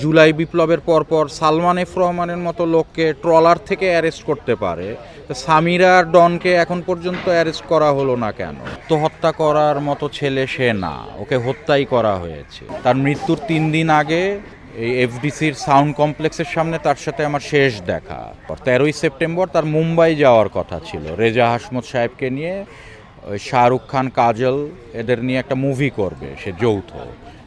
জুলাই বিপ্লবের পরপর সালমান এফ রহমানের মতো লোককে ট্রলার থেকে অ্যারেস্ট করতে পারে। সামিরা ডনকে এখন পর্যন্ত অ্যারেস্ট করা হলো না কেন? তো হত্যা করার মতো ছেলে সে না, ওকে হত্যাই করা হয়েছে। তার মৃত্যুর তিন দিন আগে এই এফডিসির সাউন্ড কমপ্লেক্সের সামনে তার সাথে আমার শেষ দেখা। তেরোই সেপ্টেম্বর তার মুম্বাই যাওয়ার কথা ছিল। রেজা হাসমত সাহেবকে নিয়ে ওই শাহরুখ খান কাজল এদের নিয়ে একটা মুভি করবে, সে যৌথ।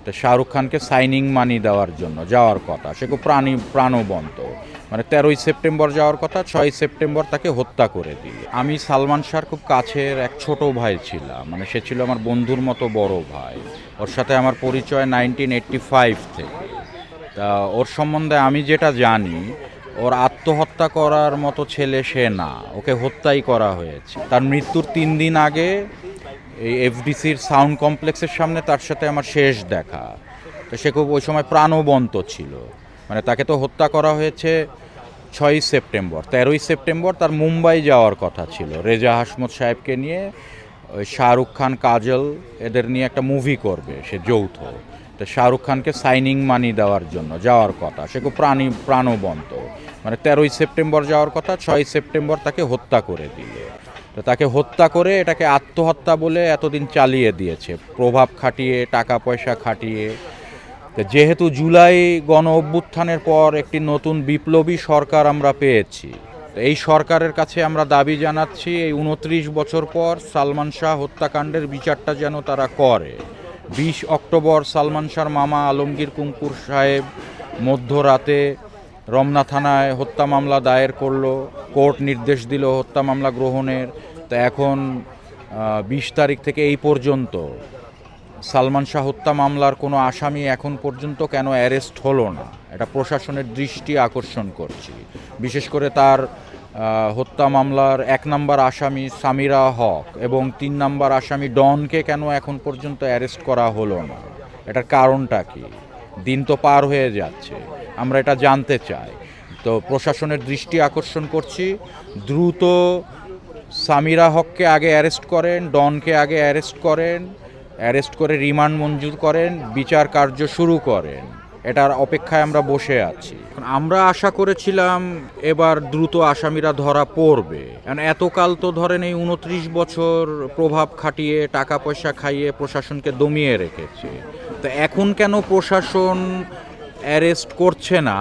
তো শাহরুখ খানকে সাইনিং মানি দেওয়ার জন্য, যাওয়ার কথা। সে খুব প্রাণী, প্রাণবন্ত। মানে তেরোই সেপ্টেম্বর যাওয়ার কথা ছয় সেপ্টেম্বর তাকে হত্যা করে দিই আমি সালমান শাহর খুব কাছের এক ছোট ভাই ছিলাম। মানে সে ছিল আমার বন্ধুর মতো বড় ভাই। ওর সাথে আমার পরিচয় নাইনটিন এইট্টি ফাইভ থেকে। তা ওর সম্বন্ধে আমি যেটা জানি ওর আত্মহত্যা করার মতো ছেলে সে না। ওকে হত্যাই করা হয়েছে। তার মৃত্যুর তিন দিন আগে এই এফডিসির সাউন্ড কমপ্লেক্সের সামনে তার সাথে আমার শেষ দেখা। তো সে খুব ওই সময় প্রাণবন্ত ছিল। মানে তাকে তো হত্যা করা হয়েছে ছয়ই সেপ্টেম্বর, তেরোই সেপ্টেম্বর তার মুম্বাই যাওয়ার কথা ছিল। রেজা হাসমত সাহেবকে নিয়ে ওই শাহরুখ খান, কাজল, এদের নিয়ে একটা মুভি করবে সে যৌথ। তো শাহরুখ খানকে সাইনিং মানি দেওয়ার জন্য যাওয়ার কথা। সে খুব প্রাণী, প্রাণবন্ত। মানে তেরোই সেপ্টেম্বর যাওয়ার কথা ছয় সেপ্টেম্বর তাকে হত্যা করে দিল তো তাকে হত্যা করে এটাকে আত্মহত্যা বলে এতদিন চালিয়ে দিয়েছে। প্রভাব খাটিয়ে, টাকা পয়সা খাটিয়ে। যেহেতু জুলাই গণ অভ্যুত্থানের পর একটি নতুন বিপ্লবী সরকার আমরা পেয়েছি এই সরকারের কাছে আমরা দাবি জানাচ্ছি, এই উনত্রিশ বছর পর সালমান শাহ হত্যাকাণ্ডের বিচারটা যেন তারা করে। বিশ অক্টোবর সালমান শাহর মামা আলমগীর কুঙ্কুর সাহেব মধ্যরাতে রমনা থানায় হত্যা মামলা দায়ের করল, কোর্ট নির্দেশ দিল হত্যা মামলা গ্রহণের। তো এখন বিশ তারিখ থেকে এই পর্যন্ত সালমান শাহ হত্যা মামলার কোনো আসামি এখন পর্যন্ত কেন অ্যারেস্ট হলো না? এটা প্রশাসনের দৃষ্টি আকর্ষণ করছি। বিশেষ করে তার হত্যা মামলার এক নম্বর আসামি সামিরা হক এবং তিন নম্বর আসামি ডনকে কেন এখন পর্যন্ত অ্যারেস্ট করা হলো না? এটার কারণটা কি? দিন তো পার হয়ে যাচ্ছে, আমরা এটা জানতে চাই। তো প্রশাসনের দৃষ্টি আকর্ষণ করছি, দ্রুত সামিরা হককে আগে অ্যারেস্ট করেন, ডনকে আগে অ্যারেস্ট করেন, অ্যারেস্ট করে রিমান্ড মঞ্জুর করেন, বিচার কার্য শুরু করেন। এটার অপেক্ষায় আমরা বসে আছি। আমরা আশা করেছিলাম এবার দ্রুত আসামিরা ধরা পড়বে। এতকাল তো ধরেন এই উনত্রিশ বছর প্রভাব খাটিয়ে, টাকা পয়সা খাইয়ে প্রশাসনকে দমিয়ে রেখেছে। তো এখন কেন প্রশাসন অ্যারেস্ট করছে না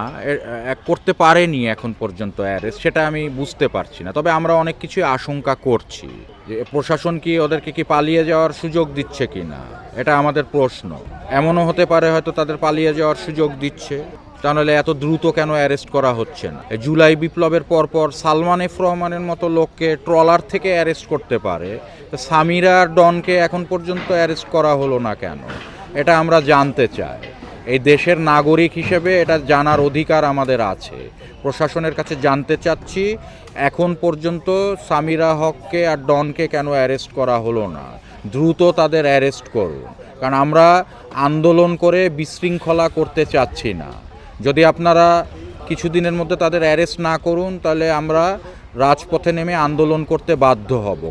করতে পারেনি এখন পর্যন্ত অ্যারেস্ট, সেটা আমি বুঝতে পারছি না। তবে আমরা অনেক কিছু আশঙ্কা করছি যে প্রশাসন কি ওদেরকে কি পালিয়ে যাওয়ার সুযোগ দিচ্ছে কি না? এটা আমাদের প্রশ্ন। এমনও হতে পারে হয়তো তাদের পালিয়ে যাওয়ার সুযোগ দিচ্ছে। তাহলে এত দ্রুত কেন অ্যারেস্ট করা হচ্ছে না? জুলাই বিপ্লবের পরপর সালমান এফ রহমানের মতো লোককে ট্রলার থেকে অ্যারেস্ট করতে পারে। সামিরা ডনকে এখন পর্যন্ত অ্যারেস্ট করা হলো না কেন? এটা আমরা জানতে চাই। এই দেশের নাগরিক হিসেবে এটা জানার অধিকার আমাদের আছে। প্রশাসনের কাছে জানতে চাচ্ছি, এখন পর্যন্ত সামিরা হককে আর ডনকে কেন অ্যারেস্ট করা হলো না? দ্রুত তাদের অ্যারেস্ট করুন। কারণ আমরা আন্দোলন করে বিশৃঙ্খলা করতে চাচ্ছি না। যদি আপনারা কিছুদিনের মধ্যে তাদের অ্যারেস্ট না করুন, তাহলে আমরা রাজপথে নেমে আন্দোলন করতে বাধ্য হব।